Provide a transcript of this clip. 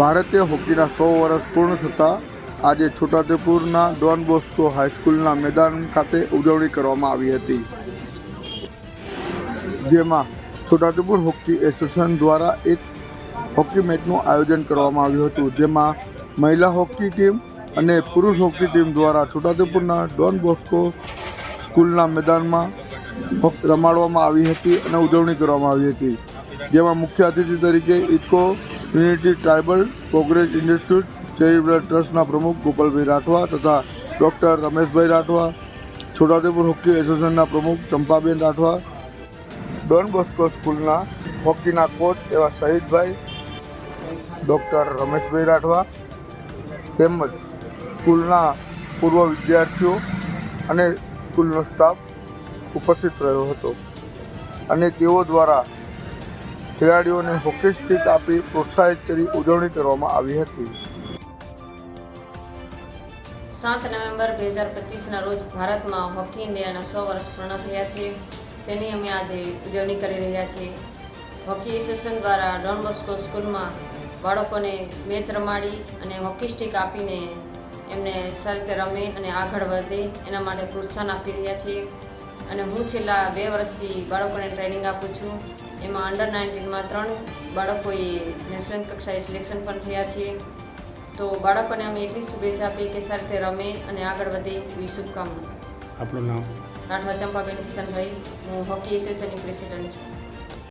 ભારતીય હોકીના સો વર્ષ પૂર્ણ થતાં આજે છોટાઉદેપુરના ડોન બોસ્કો હાઈસ્કૂલના મેદાન ખાતે ઉજવણી કરવામાં આવી હતી. જેમાં છોટાઉદેપુર હોકી એસોસિએશન દ્વારા એક હોકી મેચનું આયોજન કરવામાં આવ્યું હતું, જેમાં મહિલા હોકી ટીમ અને પુરુષ હોકી ટીમ દ્વારા છોટાઉદેપુરના ડોન બોસ્કો સ્કૂલના મેદાનમાં રમાડવામાં આવી હતી અને ઉજવણી કરવામાં આવી હતી. જેમાં મુખ્ય અતિથિ તરીકે eco unity tribal progress institute charitable ટ્રસ્ટના પ્રમુખ ગોપાલભાઈ રાઠવા તથા ડૉક્ટર રમેશભાઈ રાઠવા, છોટાઉદેપુર હોકી એસોસિએશનના પ્રમુખ ચંપાબેન રાઠવા, ડોન બોસ્કો સ્કૂલના હોકીના કોચ એવા શહીદભાઈ ડૉક્ટર રમેશભાઈ રાઠવા તેમજ સ્કૂલના પૂર્વ વિદ્યાર્થીઓ અને સ્કૂલનો સ્ટાફ ઉપસ્થિત રહ્યો હતો. અને તેઓ દ્વારા ખેલાડીઓને હોકી સ્ટિક આપી પ્રોત્સાહિત કરી ઉજવણી કરવામાં આવી હતી. સાત નવેમ્બર બે હજાર પચીસના રોજ ભારતમાં હોકી ઇન્ડિયાના સો વર્ષ પૂર્ણ થયા છે. તેની અમે આજે ઉજવણી કરી રહ્યા છીએ. હોકી એસોસિએશન દ્વારા ડોન બોસ્કો સ્કૂલમાં બાળકોને મેચ રમાડી અને હોકી સ્ટિક આપીને એમને સારી રીતે રમે અને આગળ વધે એના માટે પ્રોત્સાહન આપી રહ્યા છીએ. અને હું છેલ્લા બે વર્ષથી બાળકોને ટ્રેનિંગ આપું છું. એમાં અંડર નાઇન્ટીનમાં ત્રણ બાળકોએ નેશનલ કક્ષાએ સિલેક્શન પણ થયા છે. તો બાળકોને અમે એટલી શુભેચ્છા આપી કે સારી રીતે રમે અને આગળ વધે એવી શુભકામના. આપણું નામ? રાઠવા ચંપાબેન કિશનભાઈ. હું હોકી એસોસિએશનની પ્રેસિડન્ટ છું.